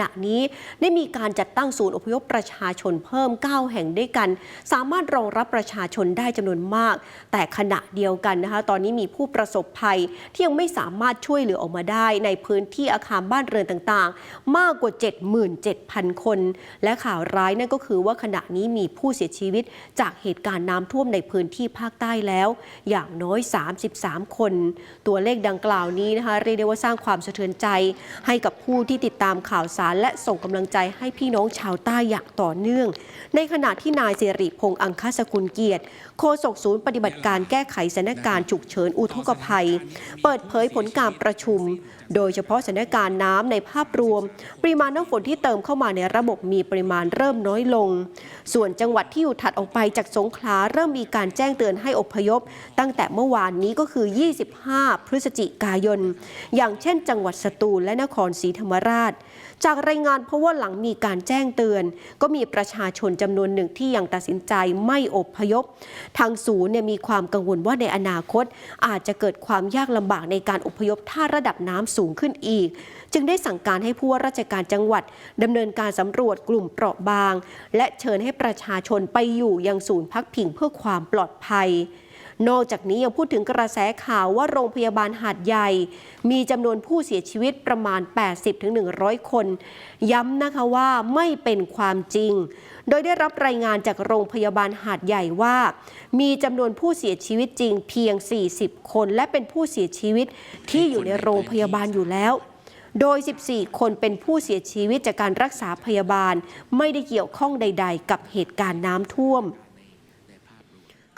ณะนี้ได้มีการจัดตั้งศูนย์อพยพประชาชนเพิ่ม 9 แห่งด้วยกัน สามารถรองรับประชาชนได้จำนวนมาก แต่ขณะเดียวกันนะคะ ตอนนี้มีผู้ประสบภัยที่ยังไม่สามารถช่วยเหลือออกมาได้ ในพื้นที่อาคารบ้านเรือนต่างๆ มากกว่า 77,000 คน และข่าวร้ายนั่นก็คือว่าขณะนี้มีผู้เสียชีวิตจากเหตุการณ์น้ำท่วมในพื้นที่ภาคใต้แล้ว อย่างน้อย 33 คน ตัวเลขดังกล่าวนี้นะคะเรียกได้ว่าสร้างความสะเทือนใจ ให้กับผู้ที่ติดตามข่าวสารและส่งกำลังใจให้พี่น้องชาวใต้อย่างต่อเนื่อง ในขณะที่นายสิริพงษ์อังคสกุลเกียรติโฆษกศูนย์ปฏิบัติการแก้ไขสถานการณ์ฉุกเฉินอุทกภัย เปิดเผยผลการประชุม โดยเฉพาะสถานการณ์น้ำในภาพรวม ปริมาณน้ำฝนที่เติมเข้ามาในระบบมีปริมาณเริ่มน้อยลง ส่วนจังหวัดที่อยู่ถัดออกไปจากสงขลาเริ่มมีการแจ้งเตือนให้อพยพ ตั้งแต่เมื่อวานนี้ก็คือ 25 พฤศจิกายน อย่างเช่น จังหวัดสตูลและนครศรีธรรมราชจากรายงานเพราะว่าหลังมีการแจ้งเตือน ก็มีประชาชนจำนวนหนึ่งที่ยังตัดสินใจไม่อบพยพ ทางศูนย์เนี่ยมีความกังวลว่าในอนาคต อาจจะเกิดความยากลำบากในการอพยพถ้าระดับน้ำสูงขึ้นอีก จึงได้สั่งการให้ผู้ว่าราชการจังหวัดดำเนินการสำรวจกลุ่มเปราะบาง และเชิญให้ประชาชนไปอยู่ยังศูนย์พักพิงเพื่อความปลอดภัย นอกจากนี้ยังพูดถึงกระแสข่าวว่าโรงพยาบาลหาดใหญ่ มีจำนวนผู้เสียชีวิตประมาณ 80-100 คน ย้ำนะคะว่าไม่เป็นความจริง โดยได้รับรายงานจากโรงพยาบาลหาดใหญ่ว่า มีจำนวนผู้เสียชีวิตจริงเพียง 40 คน และเป็นผู้เสียชีวิตที่อยู่ในโรงพยาบาลอยู่แล้วโดย 14 คนเป็นผู้เสียชีวิตจากการรักษาพยาบาล ไม่ได้เกี่ยวข้องใด ๆ กับเหตุการณ์น้ำท่วม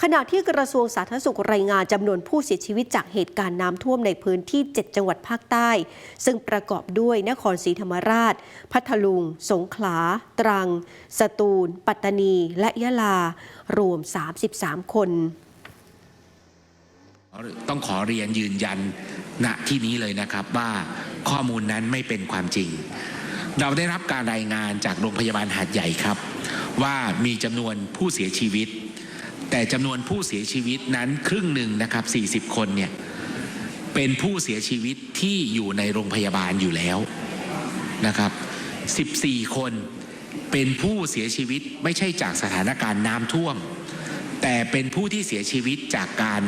ขณะที่กระทรวงสาธารณสุขรายงานจำนวนผู้เสียชีวิตจากเหตุการณ์น้ำท่วมในพื้นที่ 7 จังหวัดภาคใต้ ซึ่งประกอบด้วยนครศรีธรรมราช พัทลุง สงขลา ตรัง สตูล ปัตตานี และยะลา รวม 33 คน ต้องขอเรียนยืนยันณที่นี้เลยนะครับว่าข้อมูลนั้นไม่เป็นความจริง เราได้รับการรายงานจากโรงพยาบาลหาดใหญ่ครับ ว่ามีจำนวนผู้เสียชีวิต แต่จำนวนผู้เสียชีวิตนั้นครึ่งหนึ่งนะครับ 40 คนเนี่ยเป็นผู้เสียชีวิตที่อยู่ในโรงพยาบาลอยู่แล้วนะครับ 14 คนเป็นผู้เสียชีวิตไม่ใช่จากสถานการณ์น้ำท่วม แต่เป็นผู้ที่เสียชีวิตจากการ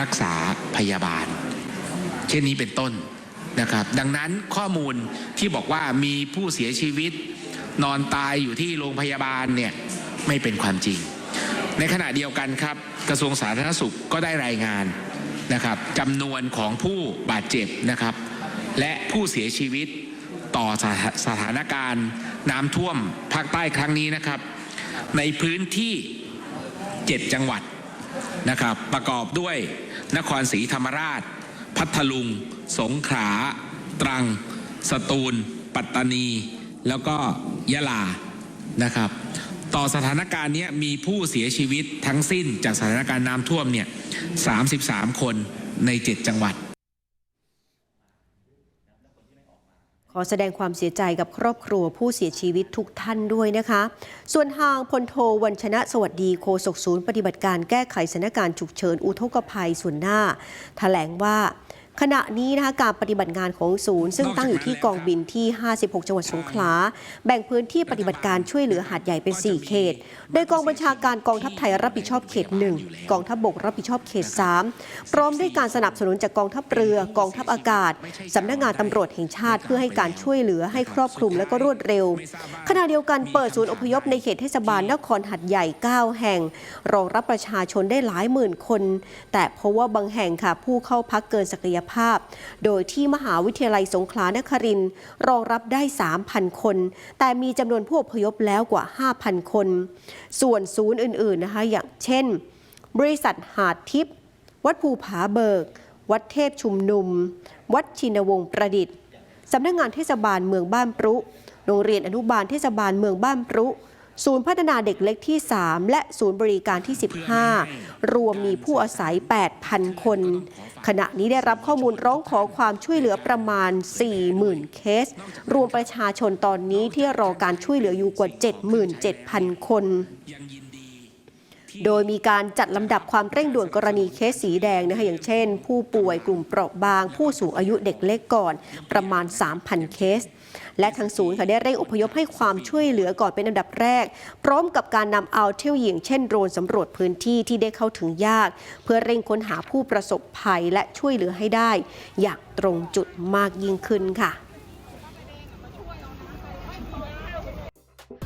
รักษาพยาบาล เช่นนี้เป็นต้นนะครับ ดังนั้นข้อมูลที่บอกว่ามีผู้เสียชีวิต นอนตายอยู่ที่โรงพยาบาลเนี่ยไม่เป็นความจริง ในขณะเดียวกันครับ กระทรวงสาธารณสุขก็ได้รายงานนะครับจำนวนของผู้บาดเจ็บนะครับ และผู้เสียชีวิตต่อสถาสถานการณ์น้ำท่วมภาคใต้ครั้งนี้นะครับ ในพื้นที่ 7 จังหวัดนะครับ ประกอบด้วยนครศรีธรรมราช พัทลุง สงขลาตรัง สตูล ปัตตานี แล้วก็ยะลานะครับ ต่อสถานการณ์นี้มีผู้เสียชีวิตทั้งสิ้นจากสถานการณ์น้ำท่วมเนี่ย33 คนใน 7 จังหวัด ขอแสดงความเสียใจกับครอบครัวผู้เสียชีวิตทุกท่านด้วยนะคะ ส่วนทางพลโทวันชนะสวัสดีโฆษกศูนย์ปฏิบัติการแก้ไขสถานการณ์ฉุกเฉินอุทกภัยส่วนหน้าแถลงว่า ขณะนี้นะคะการปฏิบัติงานของศูนย์ ซึ่งตั้งอยู่ที่กองบินที่ 56 จังหวัดสงขลา แบ่งพื้นที่ปฏิบัติการช่วยเหลือหาดใหญ่เป็น 4 เขต โดยกองบัญชาการกองทัพไทยรับผิดชอบเขต 1 กองทัพบกรับผิดชอบเขต 3 พร้อมด้วยการสนับสนุนจากกองทัพเรือกองทัพอากาศสำนักงานตำรวจแห่งชาติเพื่อให้การช่วยเหลือให้ครอบคลุมและก็รวดเร็ว ขณะเดียวกันเปิดศูนย์อพยพในเขตเทศบาลนครหัดใหญ่ 9 แห่ง รองรับประชาชนได้หลายหมื่นคน แต่เพราะว่าบางแห่งค่ะผู้เข้าพักเกินศักยภาพโดยที่มหาวิทยาลัยสงขลานครินทร์รองรับได้ 3,000 คน แต่มีจำนวนผู้อพยพแล้วกว่า 5,000 คน ส่วนศูนย์อื่นๆนะคะอย่างเช่น บริษัทหาดทิพย์วัดภูผาเบิก วัดเทพชุมนุม วัดชินวงศ์ประดิษฐ์สำนักงานเทศบาลเมืองบ้านปรุ โรงเรียนอนุบาลเทศบาลเมืองบ้านปรุ ศูนย์พัฒนาเด็กเล็กที่ 3 และศูนย์บริการที่ 15 รวมมีผู้อาศัย 8,000 คน ขณะนี้ได้รับข้อมูลร้องขอความช่วยเหลือประมาณ 40,000 เคส รวมประชาชนตอนนี้ที่รอการช่วยเหลืออยู่กว่า 77,000 คน โดยมีการจัดลำดับความเร่งด่วนกรณีเคสสีแดงนะคะอย่างเช่น ผู้ป่วยกลุ่มเปราะบาง ผู้สูงอายุเด็กเล็กก่อนประมาณ 3,000 เคส และทางศูนย์ค่ะได้เร่งอพยพให้ความช่วยเหลือก่อนเป็นอันดับแรก พร้อมกับการนำเอาเที่ยวหญิงเช่นโดรนสำรวจพื้นที่ที่ได้เข้าถึงยาก เพื่อเร่งค้นหาผู้ประสบภัยและช่วยเหลือให้ได้ อย่างตรงจุดมากยิ่งขึ้นค่ะ